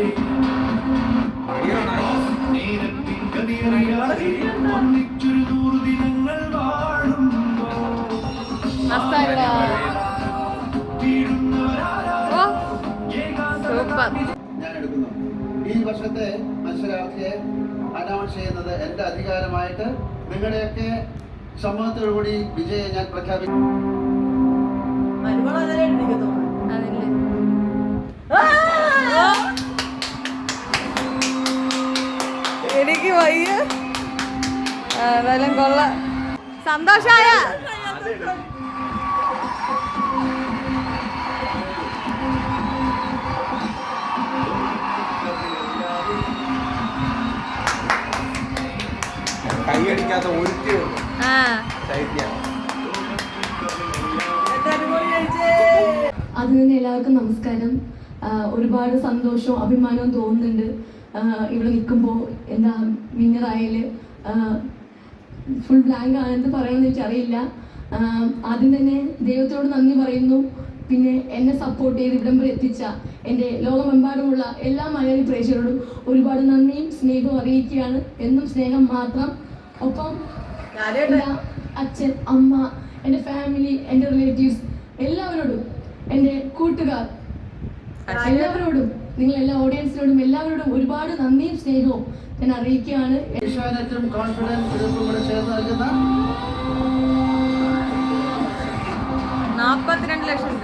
ഈ വർഷത്തെ മത്സരാർത്ഥിയെ അനൗൺസ് ചെയ്യുന്നത് എന്റെ അധികാരമായിട്ട് നിങ്ങളുടെയൊക്കെ സമ്മതത്തോടുകൂടി വിജയം ഞാൻ പ്രഖ്യാപിക്കുന്നു. എനിക്ക് വയ്യ. ഏതായാലും കൊള്ള. സന്തോഷായ. കൈയടിക്കാത്ത ഒരുത്തേ ഉള്ളൂ അതിന് തന്നെ എല്ലാവർക്കും നമസ്കാരം. ഒരുപാട് സന്തോഷവും അഭിമാനവും തോന്നുന്നുണ്ട്. ഇവിടെ നിൽക്കുമ്പോൾ എന്താ വിന്നറായാൽ ഫുൾ ബ്ലാങ്ക് ആണെന്ന് പറയണമെന്ന് എനിക്കറിയില്ല. അറിയില്ല ആദ്യം തന്നെ ദൈവത്തോട് നന്ദി പറയുന്നു. പിന്നെ എന്നെ സപ്പോർട്ട് ചെയ്ത് ഇവിടം വരെ എത്തിച്ച എന്റെ ലോകമെമ്പാടുമുള്ള എല്ലാ മലയാളി പ്രേക്ഷകരോടും ഒരുപാട് നന്ദിയും സ്നേഹവും അറിയിക്കുകയാണ്. എന്നും സ്നേഹം മാത്രം. ഒപ്പം അച്ഛൻ അമ്മ എന്റെ ഫാമിലി എന്റെ റിലേറ്റീവ്സ് എല്ലാവരോടും എന്റെ കൂട്ടുകാർ എല്ലാവരോടും നിങ്ങൾ എല്ലാ ഓഡിയൻസിനോടും എല്ലാവരോടും ഒരുപാട് നന്ദിയും സ്നേഹവും ഞാൻ അറിയിക്കുകയാണ്. വിശ്വാസത്തിലും കോൺഫിഡൻസ് കൂടെ ചേർന്ന് നൽകുന്ന നാൽപ്പത്തിരണ്ട് ലക്ഷം